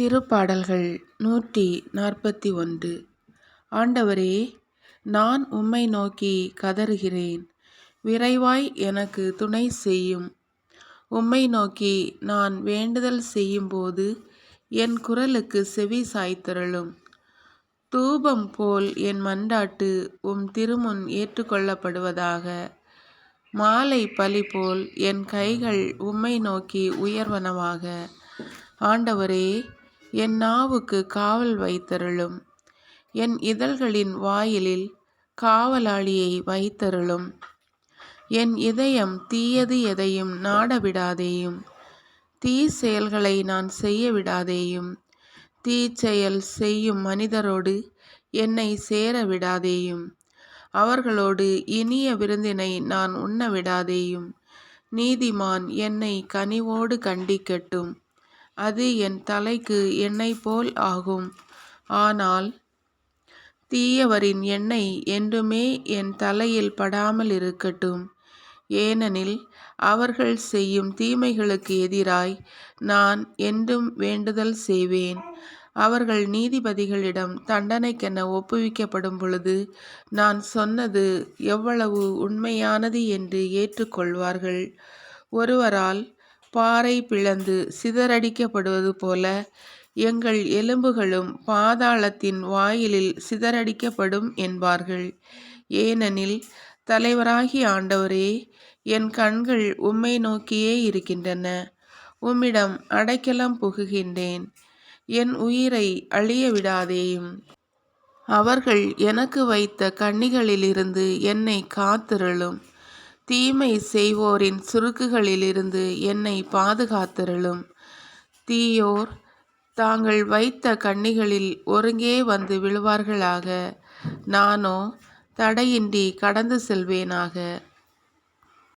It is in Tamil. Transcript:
திருப்பாடல்கள் நூற்றி நாற்பத்தி ஒன்று. ஆண்டவரே நான் உம்மை நோக்கி கதறுகிறேன். விரைவாய் எனக்கு துணை செய்யும். உம்மை நோக்கி நான் வேண்டுதல் செய்யும்போது என் குரலுக்கு செவி சாய்த்தருளும். தூபம் போல் என் மண்டாட்டு உம் திருமுன் ஏற்றுக்கொள்ளப்படுவதாக. மாலை பலி போல் என் கைகள் உம்மை நோக்கி உயர்வனவாக. ஆண்டவரே என் நாவுக்கு காவல் வைத்தருளும். என் இதழ்களின் வாயிலில் காவலாளியை வைத்தருளும். என் இதயம் தீயது எதையும் நாடவிடாதேயும். தீ செயல்களை நான் செய்ய விடாதேயும் தீச்செயல் செய்யும் மனிதரோடு என்னை சேர விடாதேயும் அவர்களோடு இனிய விருந்தினை நான் உண்ண விடாதேயும் நீதிமான் என்னை கனிவோடு கண்டிக்கட்டும். அது என் தலைக்கு எண்ணெய் போல் ஆகும். ஆனால் தீயவரின் எண்ணெய் என்றுமே என் தலையில் படாமல் இருக்கட்டும். ஏனெனில் அவர்கள் செய்யும் தீமைகளுக்கு எதிராய் நான் என்றும் வேண்டுதல் செய்வேன். அவர்கள் நீதிபதிகளிடம் தண்டனைக்கென ஒப்புவிக்கப்படும் பொழுது நான் சொன்னது எவ்வளவு உண்மையானது என்று ஏற்றுக்கொள்வார்கள். ஒருவரால் பாறை பிளந்து சிதறடிக்கப்படுவது போல எங்கள் எலும்புகளும் பாதாளத்தின் வாயிலில் சிதறடிக்கப்படும் என்பார்கள். ஏனெனில் தலைவராகி ஆண்டவரே என் கண்கள் உம்மை நோக்கியே இருக்கின்றன. உம்மிடம் அடைக்கலம் புகுகின்றேன். என் உயிரை அழிய விடாதேயும் அவர்கள் எனக்கு வைத்த கண்ணிகளிலிருந்து என்னை காத்திருளும். தீமை செய்வோரின் சுருக்குகளிலிருந்து என்னை பாதுகாத்தருளும். தீயோர் தாங்கள் வைத்த கண்ணிகளில் ஒருங்கே வந்து விழுவார்களாக. நானோ தடையின்றி கடந்து செல்வேனாக.